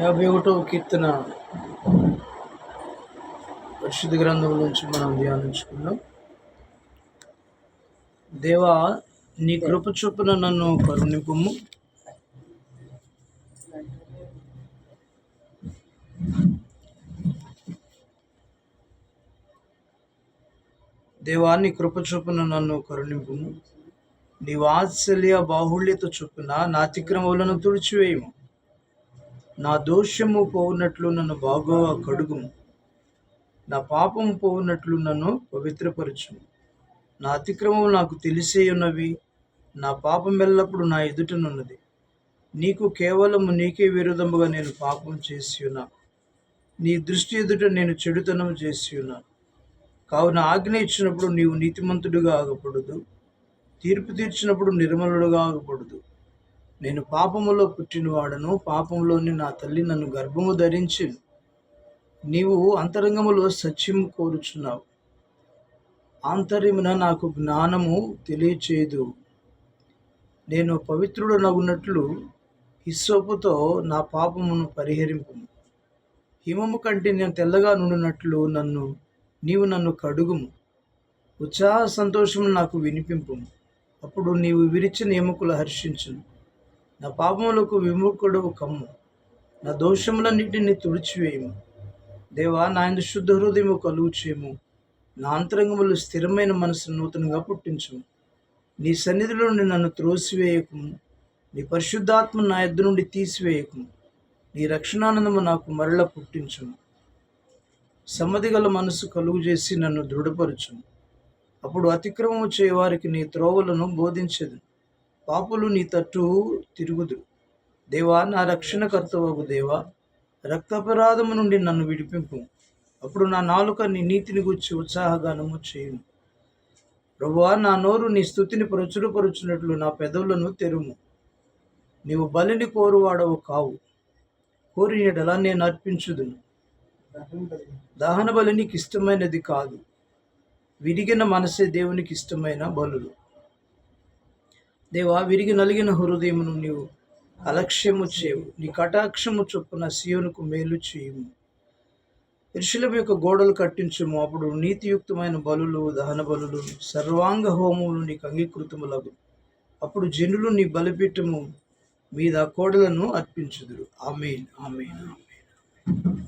యాభై ఒకటవ కీర్తన పరిశుద్ధ గ్రంథం నుంచి మనం ధ్యానించుకుందాం. దేవా నీ కృప చొప్పున నన్ను కరుణింపము. దేవా నీ కృప చొప్పున నన్ను కరుణింపము. నీ వాత్సల్య బాహుళ్యత చొప్పున నా అతిక్రమములను తుడిచివేయము. నా దోషము పోవునట్లు నన్ను బాగోగా కడుగుము. నా పాపము పోవునట్లు నన్ను పవిత్రపరచుము. నా అతిక్రమము నాకు తెలిసే ఉన్నవి నా పాపం ఎల్లప్పుడు నా ఎదుటనున్నది నీకు కేవలము నీకే విరుద్ధముగా నేను పాపం చేసి ఉన్నాను నీ దృష్టి ఎదుట నేను చెడుతనం చేసి ఉన్నాను కావున ఆజ్ఞ ఇచ్చినప్పుడు నీవు నీతిమంతుడిగా ఆగకూడదు తీర్పు తీర్చినప్పుడు నిర్మలుడుగా ఆగకూడదు నేను పాపములో పుట్టినవాడను పాపంలోని నా తల్లి నన్ను గర్భము ధరించి నీవు అంతరంగములో సత్యము కోరుచున్నావు. ఆంతర్యమున నాకు జ్ఞానము తెలియచేయదు నేను పవిత్రుడు నగున్నట్లు హిస్సోపుతో నా పాపమును పరిహరింపు హిమము కంటే నేను తెల్లగా నుండినట్లు నన్ను నీవు నన్ను కడుగుము. ఉత్సాహ సంతోషము నాకు వినిపింపు అప్పుడు నీవు విరిచిన ఎముకలు హర్షించును. నా పాపములకు విముఖుడు కమ్ము. నా దోషములన్నిటిని తుడిచివేయము. దేవా నా ఇందు శుద్ధ హృదయము కలుగు చేయము నా అంతరంగములు స్థిరమైన మనసు నూతనంగా పుట్టించు నీ సన్నిధిలో నుండి నన్ను త్రోసివేయకము. నీ పరిశుద్ధాత్మ నా ఎద్దు నుండి తీసివేయకము. నీ రక్షణానందము నాకు మరల పుట్టించుము. సమ్మతి గల మనసు కలుగు చేసి నన్ను దృఢపరచు అప్పుడు అతిక్రమము చేయవారికి నీ త్రోవలను బోధించదు పాపులు నీ తట్టు తిరుగుదు దేవా నా రక్షణకర్తవగు దేవా రక్తాపరాధము నుండి నన్ను విడిపింపు. అప్పుడు నా నాలుక నీ నీతిని గుర్చి ఉత్సాహగానము చేయును. ప్రభువా నా నోరు నీ స్థుతిని ప్రచురపరుచున్నట్లు నా పెదవులను తెరుము. నీవు బలిని కోరువాడవు కావు. కోరినడలా నేను అర్పించుదును. దహన బలి నీకు ఇష్టమైనది కాదు. విరిగిన మనసే దేవునికి ఇష్టమైన బలులు. దేవా విరిగి నలిగిన హృదయమును నీవు అలక్ష్యము చేయవు. నీ కటాక్షము చొప్పున సీయోనుకు మేలు చేయము. ఇరుషులం యొక్క గోడలు కట్టించుము. అప్పుడు నీతియుక్తమైన బలులు దహన బలులు సర్వాంగ హోమములు నీకు అంగీకృతములగు. అప్పుడు జనులు నీ బలిపీఠము మీద కోడలను అర్పించుదురు. Amen amen amen.